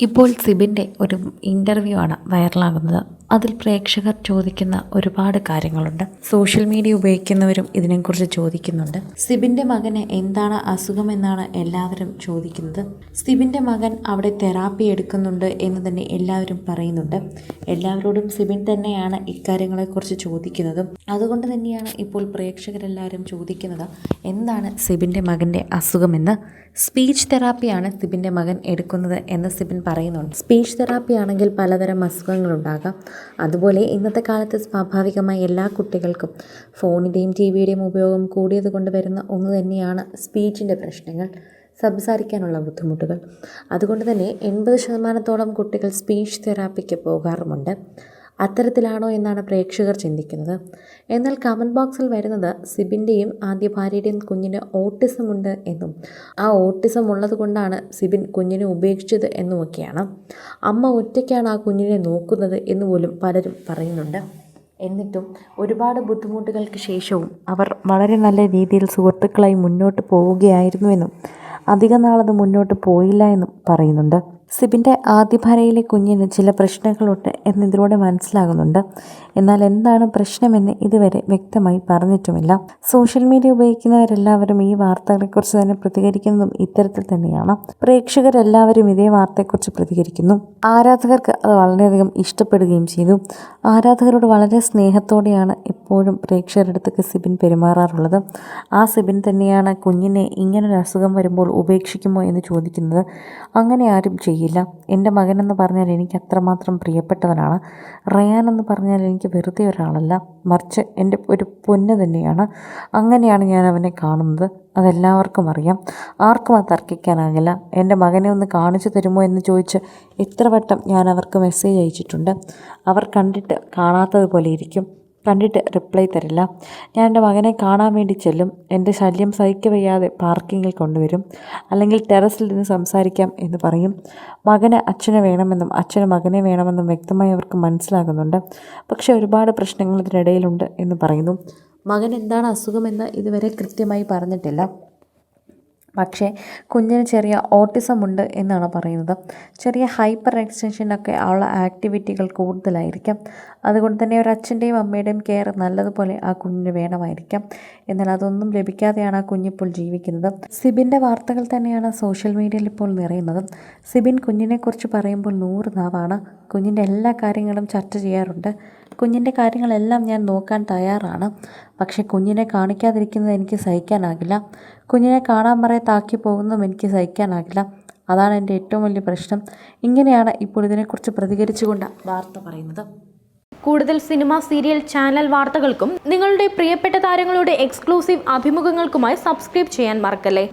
ഇപ്പോൾ സിബിന്റെ ഒരു ഇന്റർവ്യൂ ആണ് വൈറലാകുന്നത്. അതിൽ പ്രേക്ഷകർ ചോദിക്കുന്ന ഒരുപാട് കാര്യങ്ങളുണ്ട്. സോഷ്യൽ മീഡിയ ഉപയോഗിക്കുന്നവരും ഇതിനെക്കുറിച്ച് ചോദിക്കുന്നുണ്ട്. സിബിന്റെ മകന് എന്താണ് അസുഖമെന്നാണ് എല്ലാവരും ചോദിക്കുന്നത്. സിബിന്റെ മകൻ അവിടെ തെറാപ്പി എടുക്കുന്നുണ്ട് എന്ന് തന്നെ എല്ലാവരും പറയുന്നുണ്ട്. എല്ലാവരോടും സിബിൻ തന്നെയാണ് ഇക്കാര്യങ്ങളെക്കുറിച്ച് ചോദിക്കുന്നതും. അതുകൊണ്ട് തന്നെയാണ് ഇപ്പോൾ പ്രേക്ഷകരെല്ലാവരും ചോദിക്കുന്നത് എന്താണ് സിബിന്റെ മകന്റെ അസുഖമെന്ന്? സ്പീച്ച് തെറാപ്പിയാണ് സിബിന്റെ മകൻ എടുക്കുന്നത് എന്ന് സിബിൻ പറയുന്നുണ്ട്. സ്പീച്ച് തെറാപ്പി ആണെങ്കിൽ പലതരം അസുഖങ്ങളുണ്ടാകാം. അതുപോലെ ഇന്നത്തെ കാലത്ത് സ്വാഭാവികമായി എല്ലാ കുട്ടികൾക്കും ഫോണിന്റെയും ടി വിയുടെയും ഉപയോഗം കൂടിയത് കൊണ്ട് വരുന്ന ഒന്ന് തന്നെയാണ് സ്പീച്ചിന്റെ പ്രശ്നങ്ങൾ. സംസാരിക്കാനുള്ള ബുദ്ധിമുട്ടുകൾ. അതുകൊണ്ട് തന്നെ എൺപത് ശതമാനത്തോളം കുട്ടികൾ സ്പീച്ച് തെറാപ്പിക്ക് പോകാറുമുണ്ട്. അത്തരത്തിലാണോ എന്നാണ് പ്രേക്ഷകർ ചിന്തിക്കുന്നത്. എന്നാൽ കമന്റ് ബോക്സിൽ വരുന്നത് സിബിന്റെയും ആദ്യ ഭാര്യയുടെയും കുഞ്ഞിന് ഓട്ടിസം ഉണ്ട് എന്നും ആ ഓട്ടിസം ഉള്ളതുകൊണ്ടാണ് സിബിൻ കുഞ്ഞിനെ ഉപേക്ഷിച്ചത് എന്നുമൊക്കെയാണ്. അമ്മ ഒറ്റയ്ക്കാണ് ആ കുഞ്ഞിനെ നോക്കുന്നത് എന്നുപോലും പലരും പറയുന്നുണ്ട്. എന്നിട്ടും ഒരുപാട് ബുദ്ധിമുട്ടുകൾക്ക് ശേഷവും അവർ വളരെ നല്ല രീതിയിൽ സുഹൃത്തുക്കളായി മുന്നോട്ട് പോവുകയായിരുന്നുവെന്നും അധികം നാളത് മുന്നോട്ട് പോയില്ല എന്നും പറയുന്നുണ്ട്. സിബിന്റെ ആദ്യ ഭാര്യയിലെ കുഞ്ഞിന് ചില പ്രശ്നങ്ങളുണ്ട് എന്നിതിലൂടെ മനസ്സിലാകുന്നുണ്ട്. എന്നാൽ എന്താണ് പ്രശ്നമെന്ന് ഇതുവരെ വ്യക്തമായി പറഞ്ഞിട്ടുമില്ല. സോഷ്യൽ മീഡിയ ഉപയോഗിക്കുന്നവരെല്ലാവരും ഈ വാർത്തകളെക്കുറിച്ച് തന്നെ പ്രതികരിക്കുന്നതും ഇത്തരത്തിൽ തന്നെയാണ്. പ്രേക്ഷകരെല്ലാവരും ഇതേ വാർത്തയെക്കുറിച്ച് പ്രതികരിക്കുന്നു. ആരാധകർക്ക് അത് വളരെയധികം ഇഷ്ടപ്പെടുകയും ചെയ്തു. ആരാധകരോട് വളരെ സ്നേഹത്തോടെയാണ് എപ്പോഴും പ്രേക്ഷകരുടെ അടുത്തൊക്കെ സിബിൻ പെരുമാറാറുള്ളത്. ആ സിബിൻ തന്നെയാണ് കുഞ്ഞിനെ ഇങ്ങനൊരു അസുഖം വരുമ്പോൾ ഉപേക്ഷിക്കുമോ എന്ന് ചോദിക്കുന്നത്. അങ്ങനെ ആരും ചെയ്യില്ല. എന്റെ മകനെന്ന് പറഞ്ഞാൽ എനിക്ക് അത്രമാത്രം പ്രിയപ്പെട്ടവനാണ്. റയാൻ എന്ന് പറഞ്ഞാൽ എനിക്ക് വെറുതെ ഒരാളല്ല. മറിച്ച് എന്റെ ഒരു പൊന്ന് തന്നെയാണ്. അങ്ങനെയാണ് ഞാൻ അവനെ കാണുന്നത്. അതെല്ലാവർക്കും അറിയാം. ആർക്കും അത് തർക്കിക്കാനാകില്ല. എന്റെ മകനെ ഒന്ന് കാണിച്ചു തരുമോ എന്ന് ചോദിച്ച് എത്ര വട്ടം ഞാൻ അവർക്ക് മെസ്സേജ് അയച്ചിട്ടുണ്ട്. അവർ കണ്ടിട്ട് കാണാത്തതുപോലെ ഇരിക്കും. കണ്ടിട്ട് റിപ്ലൈ തരില്ല. ഞാൻ എന്റെ മകനെ കാണാൻ വേണ്ടി ചെല്ലും. എന്റെ ശല്യം സഹിക്കവയ്യാതെ പാർക്കിങ്ങിൽ കൊണ്ടുവരും. അല്ലെങ്കിൽ ടെറസിൽ നിന്ന് സംസാരിക്കാം എന്ന് പറയും. മകന് അച്ഛനെ വേണമെന്നും അച്ഛന് മകനെ വേണമെന്നും വ്യക്തമായി അവർക്ക് മനസ്സിലാകുന്നുണ്ട്. പക്ഷേ ഒരുപാട് പ്രശ്നങ്ങൾ ഇതിനിടയിലുണ്ട് എന്ന് പറയുന്നു. മകൻ എന്താണ് അസുഖമെന്ന് ഇതുവരെ കൃത്യമായി പറഞ്ഞിട്ടില്ല. പക്ഷേ കുഞ്ഞിന് ചെറിയ ഓട്ടിസം ഉണ്ട് എന്നാണ് പറയുന്നത്. ചെറിയ ഹൈപ്പർ എക്സ്റ്റൻഷനൊക്കെ ഉള്ള ആക്ടിവിറ്റികൾ കൂടുതലായിരിക്കാം. അതുകൊണ്ട് തന്നെ ഒരു അച്ഛന്റെയും അമ്മയുടെയും കെയർ നല്ലതുപോലെ ആ കുഞ്ഞിന് വേണമായിരിക്കാം. എന്നാൽ അതൊന്നും ലഭിക്കാതെയാണ് ആ കുഞ്ഞിപ്പോൾ ജീവിക്കുന്നത്. സിബിന്റെ വാർത്തകൾ തന്നെയാണ് സോഷ്യൽ മീഡിയയിൽ ഇപ്പോൾ നിറയുന്നത്. സിബിൻ കുഞ്ഞിനെക്കുറിച്ച് പറയുമ്പോൾ നൂറ് നാവാണ്. കുഞ്ഞിന്റെ എല്ലാ കാര്യങ്ങളും ചർച്ച ചെയ്യാറുണ്ട്. കുഞ്ഞിന്റെ കാര്യങ്ങളെല്ലാം ഞാൻ നോക്കാൻ തയ്യാറാണ്. പക്ഷേ കുഞ്ഞിനെ കാണിക്കാതിരിക്കുന്നത് എനിക്ക് സഹിക്കാനാകില്ല. കുഞ്ഞിനെ കാണാൻ പറയത്താക്കി പോകുന്നതും എനിക്ക് സഹിക്കാനാകില്ല. അതാണ് എന്റെ ഏറ്റവും വലിയ പ്രശ്നം. ഇങ്ങനെയാണ് ഇപ്പോൾ ഇതിനെക്കുറിച്ച് പ്രതികരിച്ചുകൊണ്ട് വാർത്ത പറയുന്നത്. കൂടുതൽ സിനിമ സീരിയൽ ചാനൽ വാർത്തകൾക്കും നിങ്ങളുടെ പ്രിയപ്പെട്ട താരങ്ങളുടെ എക്സ്ക്ലൂസീവ് അഭിമുഖങ്ങൾക്കുമായി സബ്സ്ക്രൈബ് ചെയ്യാൻ മറക്കല്ലേ?